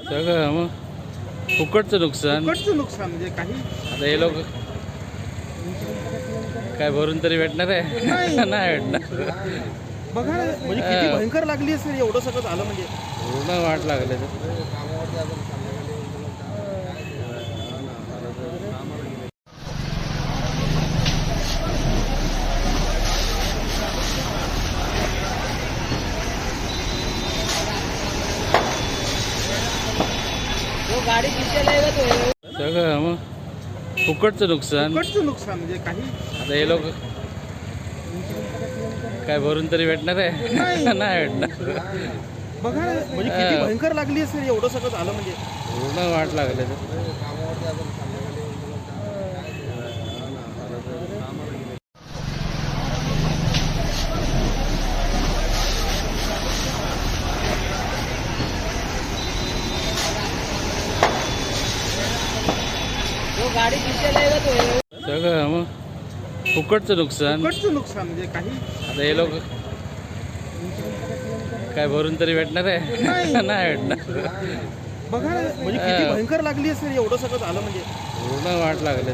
सगळं मग फुकटचं नुकसान. नुकसान म्हणजे काही? आता हे लोक काय भरून तरी भेटणार आहे? नाही. भेटणार. बघा म्हणजे किती भयंकर लागली असेल एवढं सगळं झालं म्हणजे. पूर्ण वाट लागले सगळं मग फुकटचं नुकसान. फुकटचं नुकसान म्हणजे काही आता हे लोक काय भरून तरी भेटणार आहे? नाही. भेटणार. बघा म्हणजे किती भयंकर लागली असेल एवढं सगळं झालं म्हणजे. पूर्ण वाट लागले सगळं मग फुकटचं नुकसान. फुकटचं नुकसान म्हणजे काही आता हे लोक काय भरून तरी भेटणार आहे? नाही. भेटणार. बघा म्हणजे किती भयंकर लागली असेल एवढं सगळं झालं म्हणजे. पूर्ण वाट लागले